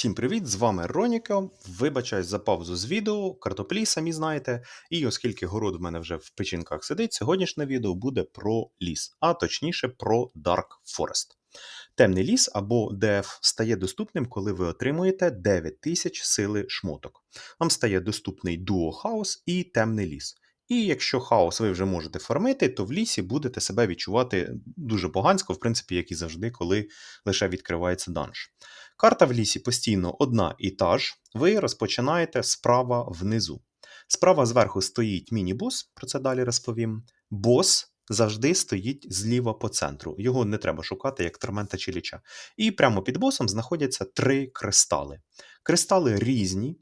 Всім привіт! З вами Роніка. Вибачаюсь за паузу з відео, картоплі, самі знаєте. І оскільки город в мене вже в печінках сидить, сьогоднішнє відео буде про ліс, а точніше про Dark Forest. Темний ліс або ДФ стає доступним, коли ви отримуєте 9000 сили шмоток. Вам стає доступний дуо хаос і темний ліс. І якщо хаос ви вже можете фармити, то в лісі будете себе відчувати дуже погансько, в принципі, як і завжди, коли лише відкривається данж. Карта в лісі постійно одна і та ж. Ви розпочинаєте справа внизу. Справа зверху стоїть міні-бос, про це далі розповім. Бос завжди стоїть зліва по центру. Його не треба шукати, як тормента чи ліча. І прямо під босом знаходяться три кристали. Кристали різні,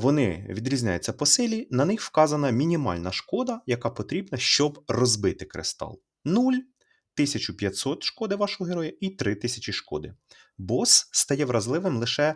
вони відрізняються по силі, на них вказана мінімальна шкода, яка потрібна, щоб розбити кристал. 0, 1500 шкоди вашого героя і 3000 шкоди. Бос стає вразливим лише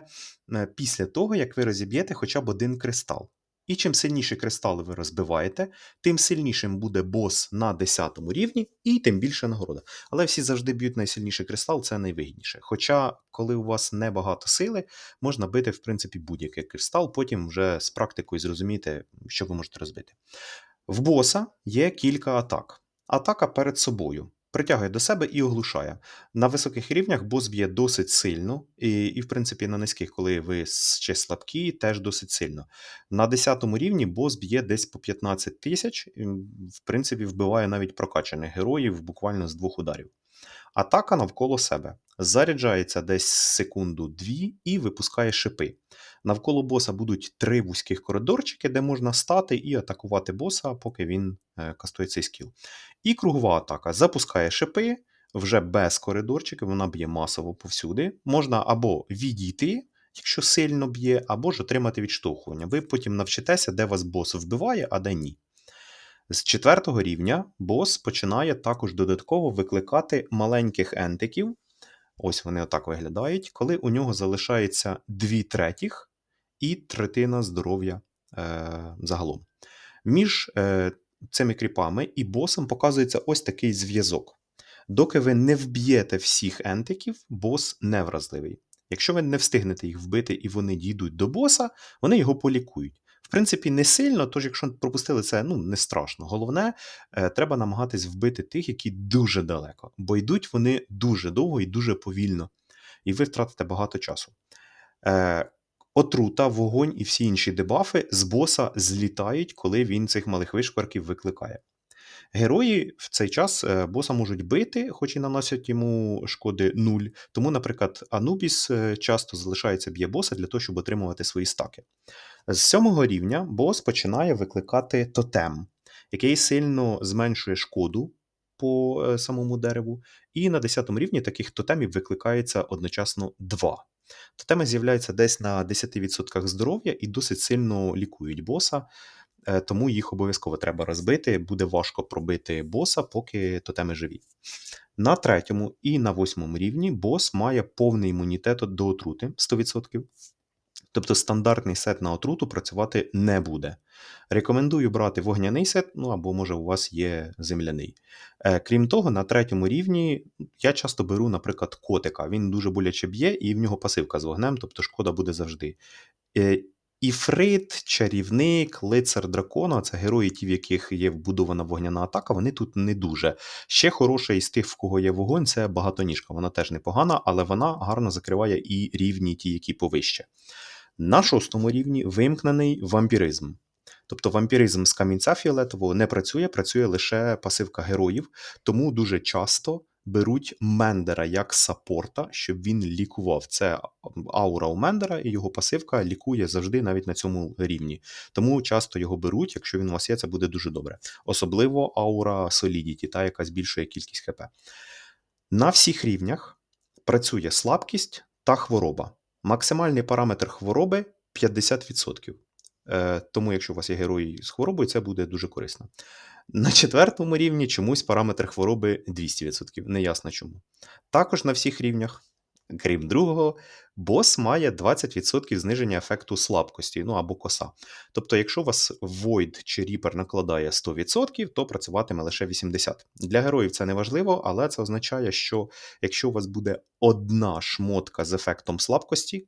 е, після того, як ви розіб'єте хоча б один кристал. І чим сильніші кристали ви розбиваєте, тим сильнішим буде бос на 10 рівні, і тим більше нагорода. Але всі завжди б'ють найсильніший кристал, це найвигідніше. Хоча, коли у вас небагато сили, можна бити, в принципі, будь-який кристал, потім вже з практикою зрозумієте, що ви можете розбити. В боса є кілька атак. Атака перед собою притягує до себе і оглушає. На високих рівнях бос б'є досить сильно, і, і в принципі, на низьких, коли ви ще слабкі, теж досить сильно. На 10 рівні бос б'є десь по 15 тисяч, в принципі, вбиває навіть прокачаних героїв буквально з двох ударів. Атака навколо себе. Заряджається десь секунду-дві і випускає шипи. Навколо боса будуть три вузьких коридорчики, де можна стати і атакувати боса, поки він е, кастує цей скіл. І кругова атака запускає шипи вже без коридорчиків, вона б'є масово повсюди. Можна або відійти, якщо сильно б'є, або ж отримати відштовхування. Ви потім навчитеся, де вас бос вбиває, а де ні. З четвертого рівня бос починає також додатково викликати маленьких ентиків. Ось вони отак виглядають, коли у нього залишається дві третіх і третина здоров'я е, загалом. Між е, цими кріпами і босом показується ось такий зв'язок. Доки ви не вб'єте всіх ентиків, бос не вразливий. Якщо ви не встигнете їх вбити і вони дійдуть до боса, вони його полікують. В принципі, не сильно, тож якщо пропустили це, ну не страшно. Головне, е, треба намагатись вбити тих, які дуже далеко, бо йдуть вони дуже довго і дуже повільно, і ви втратите багато часу. Е, Отрута, вогонь і всі інші дебафи з боса злітають, коли він цих малих вишкварків викликає. Герої в цей час е, боса можуть бити, хоч і наносять йому шкоди нуль. Тому, наприклад, Анубіс часто залишається б'є боса для того, щоб отримувати свої стаки. З сьомого рівня бос починає викликати тотем, який сильно зменшує шкоду по е, самому дереву. І на 10 рівні таких тотемів викликається одночасно два. Тотеми з'являються десь на 10% здоров'я і досить сильно лікують боса. Е, тому їх обов'язково треба розбити. Буде важко пробити боса, поки тотеми живі. На третьому і на восьмому рівні бос має повний імунітет до отрути 100%. Тобто стандартний сет на отруту працювати не буде. Рекомендую брати вогняний сет, ну або, може, у вас є земляний. Е, крім того, на третьому рівні я часто беру, наприклад, котика. Він дуже боляче б'є, і в нього пасивка з вогнем, тобто шкода буде завжди. Е, Іфрит, чарівник, лицар дракона це герої, ті, в яких є вбудована вогняна атака, вони тут не дуже. Ще хороша із тих, в кого є вогонь, це багатоніжка. Вона теж непогана, але вона гарно закриває і рівні ті, які повище. На шостому рівні вимкнений вампіризм. Тобто вампіризм з камінця фіолетового не працює, працює лише пасивка героїв, тому дуже часто беруть Мендера як саппорта, щоб він лікував. Це аура у Мендера, і його пасивка лікує завжди навіть на цьому рівні. Тому часто його беруть, якщо він у вас є, це буде дуже добре. Особливо аура Solidity, та яка збільшує кількість ХП. На всіх рівнях працює слабкість та хвороба. Максимальний параметр хвороби 50%. Е, Тому, якщо у вас є герой з хворобою, це буде дуже корисно. На четвертому рівні чомусь параметр хвороби 200%. Неясно чому. Також на всіх рівнях, крім другого, бос має 20% зниження ефекту слабкості, ну або коса. Тобто, якщо вас Void чи Reaper накладає 100%, то працюватиме лише 80%. Для героїв це не важливо, але це означає, що якщо у вас буде одна шмотка з ефектом слабкості,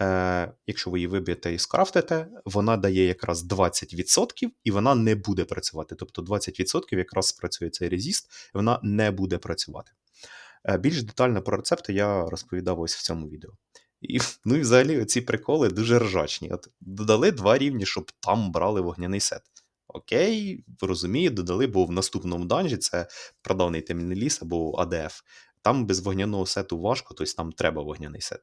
Е, якщо ви її виб'єте і скрафтите, вона дає якраз 20%, і вона не буде працювати. Тобто 20% якраз спрацює цей резіст, вона не буде працювати. Е, більш детально про рецепти я розповідав ось в цьому відео. І, ну і взагалі ці приколи дуже ржачні. От додали два рівні, щоб там брали вогняний сет. Окей, розумію, додали, бо в наступному данжі це продавний темний ліс або АДФ. Там без вогняного сету важко, тобто там треба вогняний сет.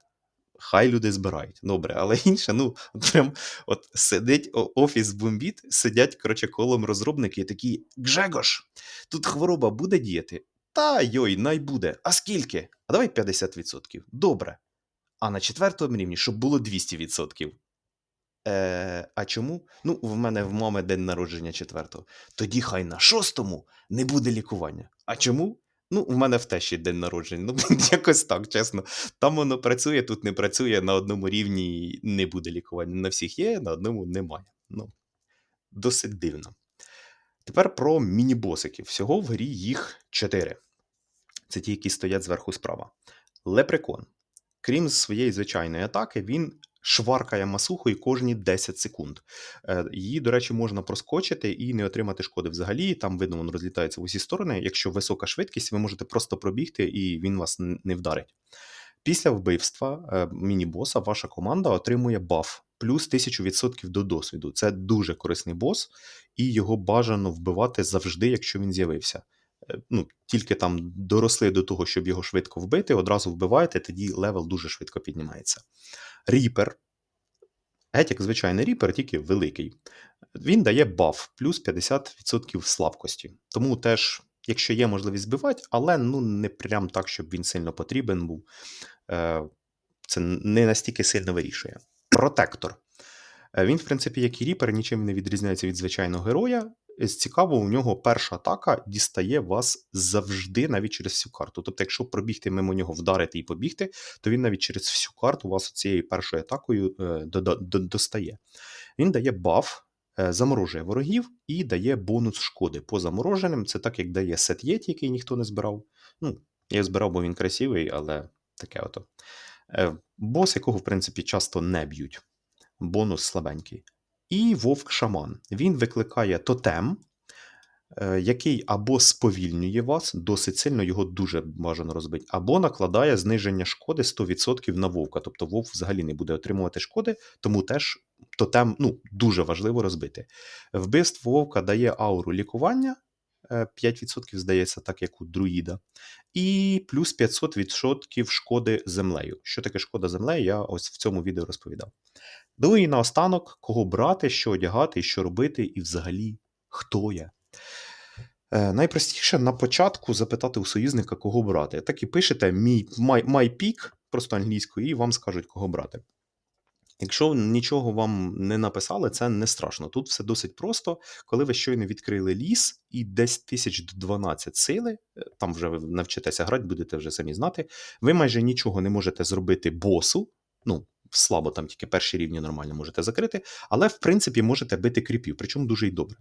Хай люди збирають. Добре, але інше, ну, от прям от сидить офіс бомбіт, сидять, коротше, колом розробники і такі: Гжегош, тут хвороба буде діяти? Та йой, най буде. А скільки? А давай 50%. Добре. А на четвертому рівні, щоб було 200%. Е, а чому? Ну, в мене в мами день народження четвертого. Тоді хай на шостому не буде лікування. А чому? Ну, в мене в тещі день народження. Ну, якось так, чесно. Там воно працює, тут не працює, на одному рівні не буде лікування. На всіх є, на одному немає. Ну, досить дивно. Тепер про міні-босиків. Всього в грі їх чотири. Це ті, які стоять зверху справа. Лепрекон. Крім своєї звичайної атаки, він шваркає масухою кожні 10 секунд. Е, Її, до речі, можна проскочити і не отримати шкоди взагалі. Там видно, воно розлітається в усі сторони. Якщо висока швидкість, ви можете просто пробігти і він вас не вдарить. Після вбивства е, міні-боса ваша команда отримує баф плюс 1000% до досвіду. Це дуже корисний бос, і його бажано вбивати завжди, якщо він з'явився. Е, Ну, тільки там доросли до того, щоб його швидко вбити, одразу вбиваєте, тоді левел дуже швидко піднімається. Ріпер. Геть як звичайний ріпер, тільки великий. Він дає баф плюс 50% слабкості. Тому теж, якщо є можливість збивати, але ну не прям так, щоб він сильно потрібен був. Е, Це не настільки сильно вирішує. Протектор. Е, Він, в принципі, як і ріпер, нічим не відрізняється від звичайного героя. Цікаво, у нього перша атака дістає вас завжди навіть через всю карту. Тобто, якщо пробігти мимо нього, вдарити і побігти, то він навіть через всю карту вас цією першою атакою е, достає. Він дає баф, е, заморожує ворогів і дає бонус шкоди по замороженим. Це так, як дає сет Єті, який ніхто не збирав. Ну, я збирав, бо він красивий, але таке ото. Е, Бос, якого, в принципі, часто не б'ють. Бонус слабенький. І вовк-шаман. Він викликає тотем, е, який або сповільнює вас, досить сильно його дуже бажано розбити, або накладає зниження шкоди 100% на вовка. Тобто вовк взагалі не буде отримувати шкоди, тому теж тотем ну, дуже важливо розбити. Вбивство вовка дає ауру лікування. Е, 5% здається, так як у друїда, і плюс 500% шкоди землею. Що таке шкода землею, я ось в цьому відео розповідав. Ну і наостанок, кого брати, що одягати, що робити, і взагалі хто я. Е, найпростіше на початку запитати у союзника, кого брати. Так і пишете мій my, my pick, просто англійською, і вам скажуть, кого брати. Якщо нічого вам не написали, це не страшно. Тут все досить просто. Коли ви щойно відкрили ліс і десь тисяч до 12 сили, е, там вже ви навчитеся грати, будете вже самі знати, ви майже нічого не можете зробити босу. Ну, слабо там тільки перші рівні нормально можете закрити, але в принципі можете бити кріпів, причому дуже й добре.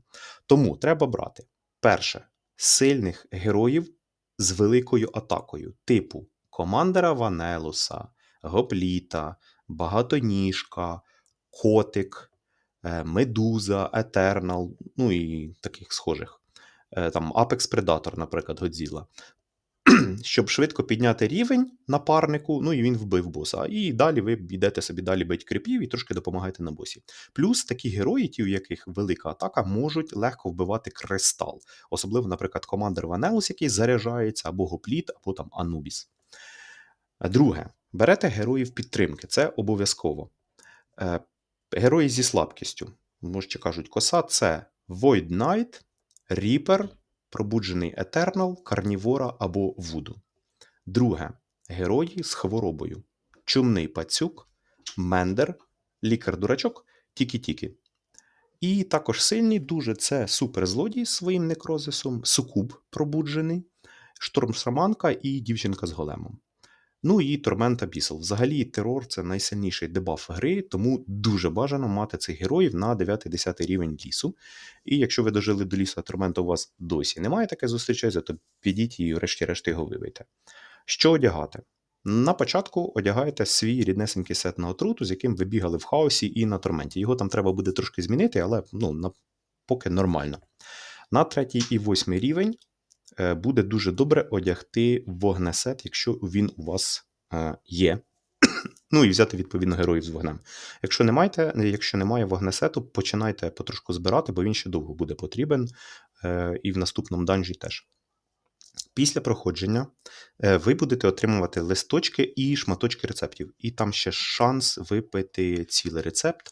Тому треба брати перше сильних героїв з великою атакою, типу командера Ванелуса, Гопліта, Багатоніжка, Котик, е, Медуза, Етернал, ну і таких схожих. Е, Там Apex Predator, наприклад, Годзіла. Щоб швидко підняти рівень напарнику, ну і він вбив боса. І далі ви йдете собі далі бить кріпів і трошки допомагаєте на босі. Плюс такі герої, ті, у яких велика атака, можуть легко вбивати кристал. Особливо, наприклад, командир Ванеус, який заряджається, або Гопліт, або там Анубіс. Друге, берете героїв підтримки, це обов'язково. Е, Герої зі слабкістю. Може, кажуть, коса це Void Knight, Reaper, Пробуджений Етернал, Карнівора або Вуду. Друге герої з хворобою: Чумний пацюк, Мендер, лікар-дурачок, Тікі-Тікі. І також сильні дуже це суперзлодій з своїм некрозисом, Сукуб пробуджений, Штормшаманка і дівчинка з големом. Ну і Тормента Бісел. Взагалі, терор це найсильніший дебаф гри, тому дуже бажано мати цих героїв на 9-10 рівень лісу. І якщо ви дожили до лісу, а Тормента у вас досі немає таке зустрічається, то підіть і врешті-решт його вибийте. Що одягати? На початку одягаєте свій ріднесенький сет на отруту, з яким ви бігали в хаосі і на торменті. Його там треба буде трошки змінити, але ну, на, поки нормально. На третій і восьмий рівень буде дуже добре одягти вогнесет, якщо він у вас е, є. Ну і взяти відповідно героїв з вогнем. Якщо не маєте, якщо немає вогнесету, починайте потрошку збирати, бо він ще довго буде потрібен, е, і в наступному данжі теж. Після проходження е, ви будете отримувати листочки і шматочки рецептів. І там ще шанс випити цілий рецепт.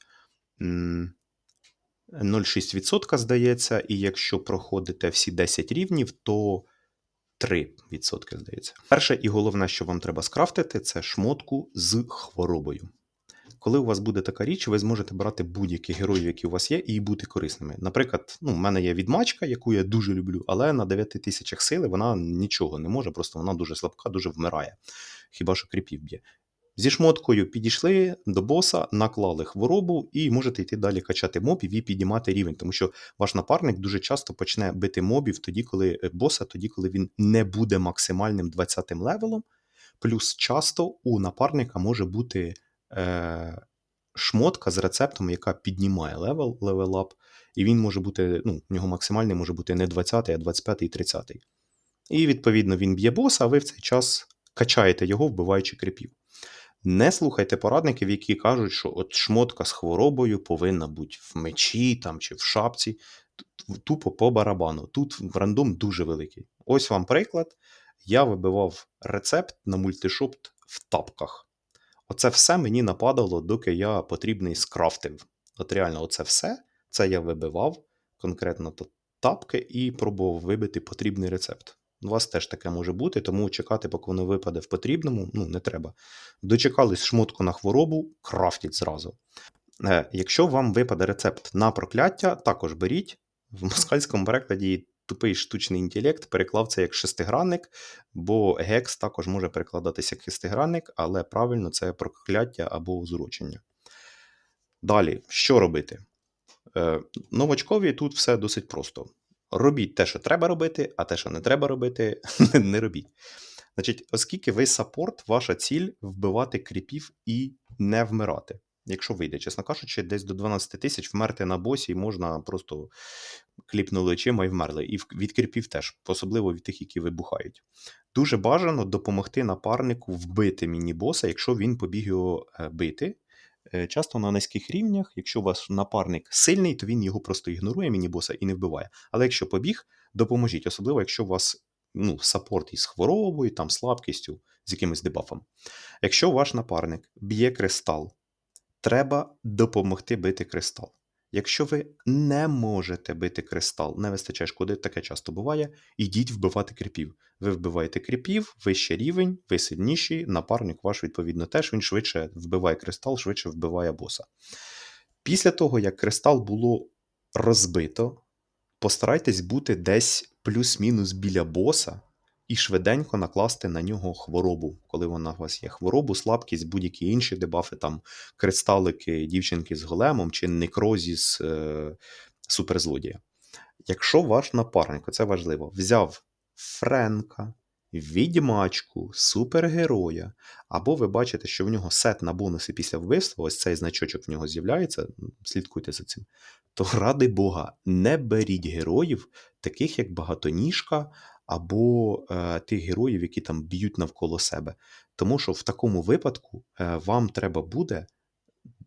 М, 0,6% здається, і якщо проходите всі 10 рівнів, то 3%, здається. Перше і головне, що вам треба скрафтити, це шмотку з хворобою. Коли у вас буде така річ, ви зможете брати будь-які героїв, які у вас є, і бути корисними. Наприклад, ну, в мене є відмачка, яку я дуже люблю, але на 9 тисячах сили вона нічого не може, просто вона дуже слабка, дуже вмирає. Хіба що кріпів б'є. Зі шмоткою підійшли до боса, наклали хворобу, і можете йти далі качати мобів і підіймати рівень, тому що ваш напарник дуже часто почне бити мобів тоді, коли е, боса, тоді, коли він не буде максимальним 20 левелом. Плюс часто у напарника може бути е, шмотка з рецептом, яка піднімає левел, левел-ап, і він може бути, ну, в нього максимальний може бути не 20, а 25 і 30. І відповідно він б'є боса, а ви в цей час качаєте його, вбиваючи кріпів. Не слухайте порадників, які кажуть, що от шмотка з хворобою повинна бути в мечі там, чи в шапці. Тупо по барабану. Тут рандом дуже великий. Ось вам приклад. Я вибивав рецепт на мультишопт в тапках. Оце все мені нападало, доки я потрібний скрафтив. От реально, оце все це я вибивав конкретно тапки і пробував вибити потрібний рецепт. У вас теж таке може бути, тому чекати, поки воно випаде в потрібному, ну не треба. Дочекались шмотку на хворобу, крафтіть зразу. Е, Якщо вам випаде рецепт на прокляття, також беріть. В москальському перекладі тупий штучний інтелект переклав це як шестигранник, бо гекс також може перекладатися як шестигранник, але правильно це прокляття або озурочення. Далі, що робити? Е, Новачкові тут все досить просто. Робіть те, що треба робити, а те, що не треба робити, не робіть. Значить, оскільки ви саппорт, ваша ціль вбивати кріпів і не вмирати. Якщо вийде, чесно кажучи, десь до 12 тисяч вмерти на босі можна просто кліпнули очима і вмерли. І від кріпів теж, особливо від тих, які вибухають. Дуже бажано допомогти напарнику вбити міні-боса, якщо він побіг його е, бити. Е, Часто на низьких рівнях, якщо ваш напарник сильний, то він його просто ігнорує міні-боса і не вбиває. Але якщо побіг, допоможіть, особливо якщо у вас ну, саппорт із хворобою, там, слабкістю, з якимось дебафом. Якщо ваш напарник б'є кристал, треба допомогти бити кристал. Якщо ви не можете бити кристал, не вистачає шкоди, таке часто буває, ідіть вбивати кріпів. Ви вбиваєте кріпів, вище рівень, ви сильніші, напарник ваш, відповідно, теж він швидше вбиває кристал, швидше вбиває боса. Після того, як кристал було розбито, постарайтесь бути десь плюс-мінус біля боса і швиденько накласти на нього хворобу, коли вона у вас є. Хворобу, слабкість, будь-які інші дебафи, там кристалики дівчинки з големом чи некрозіс е, суперзлодія. Якщо ваш напарник, це важливо, взяв Френка, відьмачку, супергероя, або ви бачите, що в нього сет на бонуси після вбивства, ось цей значочок в нього з'являється, слідкуйте за цим, то ради Бога, не беріть героїв, таких як багатоніжка, або е, тих героїв, які там б'ють навколо себе. Тому що в такому випадку е, вам треба буде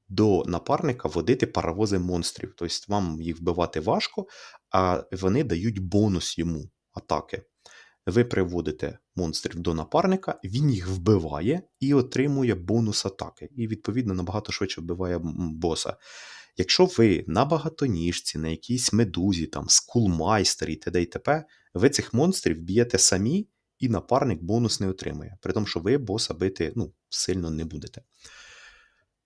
до напарника водити паровози монстрів. Тобто вам їх вбивати важко, а вони дають бонус йому атаки. Ви приводите монстрів до напарника, він їх вбиває і отримує бонус атаки. І, відповідно, набагато швидше вбиває боса. Якщо ви на багатоніжці, на якійсь медузі, там, скулмайстері, т.д. і т.п., ви цих монстрів б'єте самі, і напарник бонус не отримує. При тому, що ви боса бити ну, сильно не будете.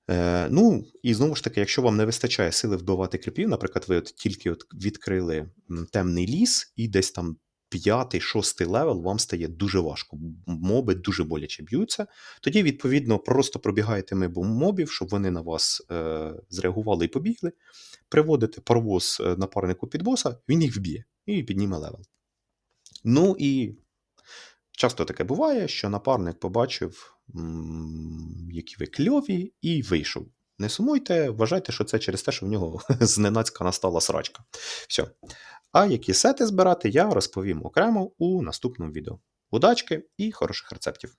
Е, ну, і знову ж таки, якщо вам не вистачає сили вбивати кріпів, наприклад, ви от тільки от відкрили темний ліс, і десь там п'ятий, шостий левел вам стає дуже важко. Моби дуже боляче б'ються. Тоді, відповідно, просто пробігаєте мимо мобів, щоб вони на вас е, зреагували і побігли. Приводите паровоз е, напарнику під боса, він їх вб'є і підніме левел. Ну і часто таке буває, що напарник побачив які ви кльові, і вийшов. Не сумуйте, вважайте, що це через те, що в нього зненацька настала срачка. Все. А які сети збирати, я розповім окремо у наступному відео. Удачки і хороших рецептів!